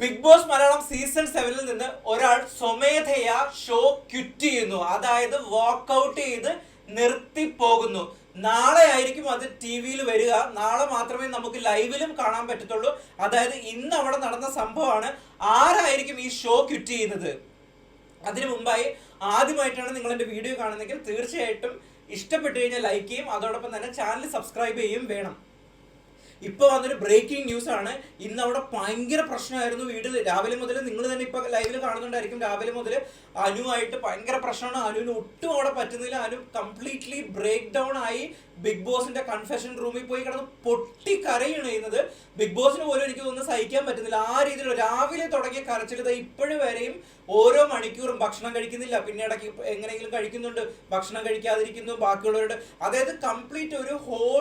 Big boss Malayalam season സെവനിൽ നിന്ന് ഒരാൾ സ്വമേധയാ ഷോ ക്വിറ്റ് ചെയ്യുന്നു. അതായത് വാക്കൗട്ട് ചെയ്ത് നിർത്തി പോകുന്നു നാളെ ആയിരിക്കും അത് ടി വിയിൽ വരിക. നാളെ മാത്രമേ നമുക്ക് ലൈവിലും കാണാൻ പറ്റത്തുള്ളൂ. അതായത് ഇന്ന് അവിടെ നടന്ന സംഭവമാണ് ആരായിരിക്കും ഈ ഷോ ക്വിറ്റ് ചെയ്യുന്നത്? അതിനു മുമ്പായി ആദ്യമായിട്ടാണ് നിങ്ങൾ എന്റെ വീഡിയോ കാണുന്നതെങ്കിൽ തീർച്ചയായിട്ടും ഇഷ്ടപ്പെട്ടു കഴിഞ്ഞാൽ ലൈക്ക് ചെയ്യും. അതോടൊപ്പം തന്നെ ചാനൽ സബ്സ്ക്രൈബ് ചെയ്യും വേണം. ഇപ്പൊ വന്നൊരു ബ്രേക്കിംഗ് ന്യൂസ് ആണ്. ഇന്ന് അവിടെ ഭയങ്കര പ്രശ്നമായിരുന്നു വീട് രാവിലെ മുതൽ നിങ്ങൾ തന്നെ ഇപ്പൊ ലൈവിൽ കാണുന്നുണ്ടായിരിക്കും. രാവിലെ മുതൽ അനുവായിട്ട് ഭയങ്കര പ്രശ്നമാണ്. അനുവിന് ഒട്ടും അവിടെ പറ്റുന്നില്ല. അനു കംപ്ലീറ്റ്ലി ബ്രേക്ക് ഡൗൺ ആയി ബിഗ് ബോസിന്റെ കൺഫെഷൻ റൂമിൽ പോയി കിടന്ന് പൊട്ടി കരയാണ് ചെയ്യുന്നത് ബിഗ് ബോസിന് പോലും എനിക്ക് തോന്നുന്നു സഹിക്കാൻ പറ്റുന്നില്ല. ആ രീതിയിൽ രാവിലെ തുടങ്ങിയ കരച്ചിൽ ഇപ്പോഴും വരെയും ഓരോ മണിക്കൂറും ഭക്ഷണം കഴിക്കുന്നില്ല. പിന്നെ ഇടയ്ക്ക് എങ്ങനെയെങ്കിലും കഴിക്കുന്നുണ്ട്. ഭക്ഷണം കഴിക്കാതിരിക്കുന്നു. ബാക്കിയുള്ളവരുടെ. അതായത് കംപ്ലീറ്റ് ഒരു ഹോൾ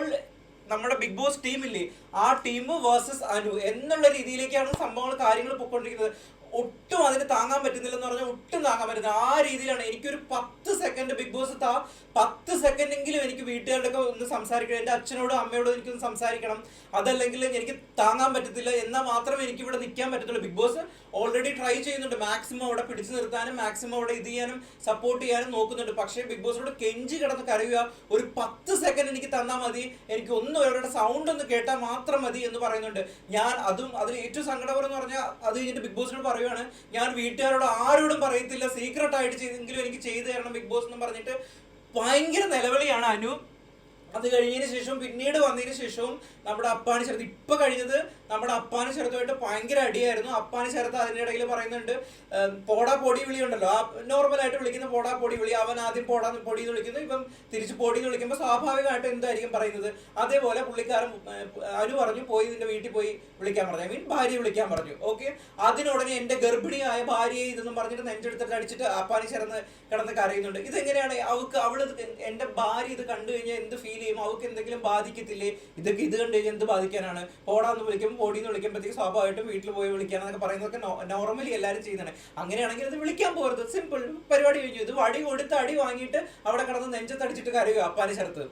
നമ്മുടെ ബിഗ് ബോസ് ടീമില്ലേ ആ ടീം വേഴ്സസ് അനു എന്നുള്ള രീതിയിലേക്കാണ് സംഭവങ്ങൾ കാര്യങ്ങൾ പൊയ്ക്കൊണ്ടിരിക്കുന്നത്. ഒട്ടും അതിന് താങ്ങാൻ പറ്റുന്നില്ലെന്ന് പറഞ്ഞാൽ ഒട്ടും താങ്ങാൻ പറ്റുന്നില്ല ആ രീതിയിലാണ് എനിക്കൊരു പത്ത് സെക്കൻഡ് ബിഗ് ബോസ് താ. പത്ത് സെക്കൻഡെങ്കിലും എനിക്ക് വീട്ടുകാരുടെ ഒന്ന് സംസാരിക്കണം. എന്റെ അച്ഛനോടും അമ്മയോടും എനിക്കൊന്ന് സംസാരിക്കണം. അതല്ലെങ്കിൽ എനിക്ക് താങ്ങാൻ പറ്റത്തില്ല എന്നാൽ മാത്രമേ എനിക്ക് ഇവിടെ നിൽക്കാൻ പറ്റത്തുള്ളൂ. ബിഗ് ബോസ് ഓൾറെഡി ട്രൈ ചെയ്യുന്നുണ്ട്. മാക്സിമം അവിടെ പിടിച്ചു നിർത്താനും മാക്സിമം അവിടെ ഇത് ചെയ്യാനും സപ്പോർട്ട് ചെയ്യാനും നോക്കുന്നുണ്ട്. പക്ഷേ ബിഗ് ബോസിനോട് കെഞ്ചി കിടന്ന് കരയുക. ഒരു പത്ത് സെക്കൻഡ് എനിക്ക് തന്നാൽ മതി. എനിക്ക് ഒന്നും അവരുടെ സൗണ്ട് ഒന്ന് കേട്ടാൽ മാത്രം മതി എന്ന് പറയുന്നുണ്ട്. ഞാൻ അതും അതിൽ ഏറ്റവും സങ്കടപരം എന്ന് പറഞ്ഞാൽ അത് കഴിഞ്ഞിട്ട് ബിഗ് ബോസിനോട് പറയുവാണ്. ഞാൻ വീട്ടുകാരോട് ആരോടും പറയത്തില്ല. സീക്രട്ട് ആയിട്ട് ചെയ്തെങ്കിലും എനിക്ക് ചെയ്തു തരണം ബിഗ് ബോസ് എന്ന് പറഞ്ഞിട്ട് ഭയങ്കര നിലവിളിയാണ് അനു. അത് കഴിഞ്ഞതിന് ശേഷവും പിന്നീട് വന്നതിന് ശേഷവും നമ്മുടെ അപ്പാനി ശരത്ത്. ഇപ്പൊ കഴിഞ്ഞത് നമ്മുടെ അപ്പാനി ശരത്തുമായിട്ട് ഭയങ്കര അടിയായിരുന്നു. അപ്പാനി ശരത്ത് അതിനിടയിൽ പറയുന്നുണ്ട് പോടാ പൊടി വിളി ഉണ്ടല്ലോ. ആ നോർമൽ ആയിട്ട് വിളിക്കുന്ന പോടാ പൊടി വിളി അവൻ ആദ്യം പോടാ പൊടി എന്ന് വിളിക്കുന്നു. ഇപ്പം തിരിച്ച് പൊടി എന്ന് വിളിക്കുമ്പോൾ സ്വാഭാവികമായിട്ട് എന്തായിരിക്കും പറയുന്നത്? അതേപോലെ പുള്ളിക്കാരൻ അനു പറഞ്ഞു പോയി നിന്റെ വീട്ടിൽ പോയി വിളിക്കാൻ പറഞ്ഞു. മീൻ ഭാര്യയെ വിളിക്കാൻ പറഞ്ഞു. ഓക്കെ? അതിനുടനെ എന്റെ ഗർഭിണിയായ ഭാര്യയെ ഇതെന്നും പറഞ്ഞിട്ട് നെഞ്ചെടുത്തിട്ട് അടിച്ചിട്ട് അപ്പാനി ശരന്ന് കിടന്ന് കരയുന്നുണ്ട്. ഇതെങ്ങനെയാണ് അവൾക്ക് അവൾ എന്റെ ഭാര്യ ഇത് കണ്ടു കഴിഞ്ഞാൽ എന്ത് ഫീൽ ചെയ്യും അവൾക്ക് എന്തെങ്കിലും ബാധിക്കത്തില്ലേ? ഇതൊക്കെ ഇത് കണ്ടു കഴിഞ്ഞാൽ എന്ത് ബാധിക്കാനാണ്? ഓടാന്ന് വിളിക്കുമ്പോൾ ഓടിന്ന് വിളിക്കുമ്പോഴത്തേക്ക് സ്വാഭാവികമായിട്ടും വീട്ടിൽ പോയി വിളിക്കാന്നൊക്കെ പറയുന്നതൊക്കെ നോർമലി എല്ലാവരും ചെയ്യുന്നതാണ്. അങ്ങനെയാണെങ്കിൽ അത് വിളിക്കാൻ പോകരുത്. സിമ്പിൾ പരിപാടി കഴിഞ്ഞു. ഇത് വടി കൊടുത്ത് അടി വാങ്ങിയിട്ട് അവിടെ കിടന്ന് നെഞ്ചത്തടിച്ചിട്ട് കരയുക അപ്പാന്റെ ചേർത്ത്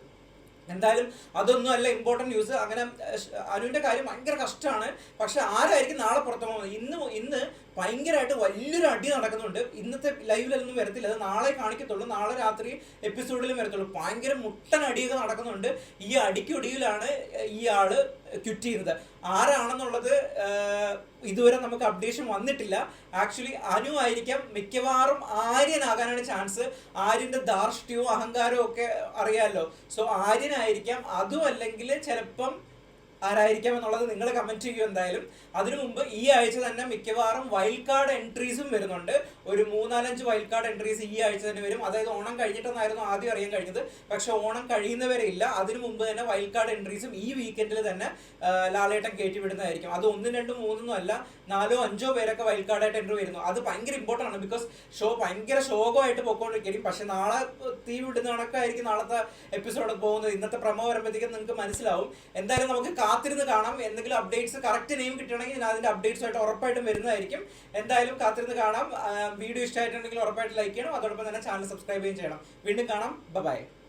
എന്തായാലും അതൊന്നും അല്ല ഇമ്പോർട്ടന്റ് ന്യൂസ് അങ്ങനെ അനുവിന്റെ കാര്യം ഭയങ്കര കഷ്ടമാണ്. പക്ഷെ ആരായിരിക്കും നാളെ പുറത്തു പോകുന്നത് ഇന്ന് ഇന്ന് ഭയങ്കരമായിട്ട് വലിയൊരു അടി നടക്കുന്നുണ്ട്. ഇന്നത്തെ ലൈവിലൊന്നും വരത്തില്ല. അത് നാളെ കാണിക്കത്തുള്ളൂ. നാളെ രാത്രി എപ്പിസോഡിലും വരത്തുള്ളൂ. ഭയങ്കര മുട്ടൻ അടിയൊക്കെ നടക്കുന്നുണ്ട്. ഈ അടിക്കൊടിയിലാണ് ഈ ആൾ ക്വിറ്റ് ചെയ്യുന്നത്. ആരാണെന്നുള്ളത് ഇതുവരെ നമുക്ക് അപ്ഡേഷൻ വന്നിട്ടില്ല. ആക്ച്വലി അനു ആയിരിക്കാം. മിക്കവാറും ആര്യനാകാനാണ് ചാൻസ് ആര്യന്റെ ധാർഷ്ട്യവും അഹങ്കാരവും ഒക്കെ അറിയാമല്ലോ സോ ആര്യനായിരിക്കാം. അതും അല്ലെങ്കിൽ ചിലപ്പം ആരായിരിക്കാം എന്നുള്ളത് നിങ്ങൾ കമന്റ് ചെയ്യൂ എന്തായാലും. അതിനു മുമ്പ് ഈ ആഴ്ച തന്നെ മിക്കവാറും വൈൽഡ് കാർഡ് എൻട്രീസും വരുന്നുണ്ട്. ഒരു മൂന്നാലഞ്ച് വൈൽഡ് കാർഡ് എൻട്രീസ് ഈ ആഴ്ച തന്നെ വരും. അതായത് ഓണം കഴിഞ്ഞിട്ടെന്നായിരുന്നു ആദ്യം അറിയാൻ കഴിഞ്ഞത്. പക്ഷെ ഓണം കഴിയുന്നവരെ ഇല്ല. അതിനു മുമ്പ് തന്നെ വൈൽഡ് കാർഡ് എൻട്രീസും ഈ വീക്കെൻഡിൽ തന്നെ ലാലേട്ടൻ കയറ്റി വിടുന്നതായിരിക്കും. അത് ഒന്നും രണ്ടും മൂന്നൊന്നും അല്ല നാലോ അഞ്ചോ പേരൊക്കെ വൈൽഡ് കാർഡായിട്ട് എൻട്രി വരുന്നു. അത് ഭയങ്കര ഇമ്പോർട്ടന്റ് ആണ് ബിക്കോസ് ഷോ ഭയങ്കര ശോകമായിട്ട് പോയിക്കൊണ്ടിരിക്കും പക്ഷെ നാളെ തീ വിടുന്ന കണക്കായിരിക്കും നാളത്തെ എപ്പിസോഡ് പോകുന്നത്. ഇന്നത്തെ പ്രമോ വരുമ്പോഴത്തേക്കും നിങ്ങൾക്ക് മനസ്സിലാവും. എന്തായാലും നമുക്ക് കാത്തിരുന്ന് കാണാം. എന്തെങ്കിലും അപ്ഡേറ്റ്സ് കറക്റ്റ് നെയിം കിട്ടണമെങ്കിൽ ഞാൻ അതിന്റെ അപ്ഡേറ്റ്സ് ആയിട്ട് ഉറപ്പായിട്ടും വരുന്നതായിരിക്കും. എന്തായാലും കാത്തിരുന്ന് കാണാം. വീഡിയോ ഇഷ്ടമായിട്ടുണ്ടെങ്കിൽ ഉറപ്പായിട്ട് ലൈക്ക് ചെയ്യണം. അതോടൊപ്പം തന്നെ ചാനൽ സബ്സ്ക്രൈബ് ചെയ്യണം. വീണ്ടും കാണാം. ബൈ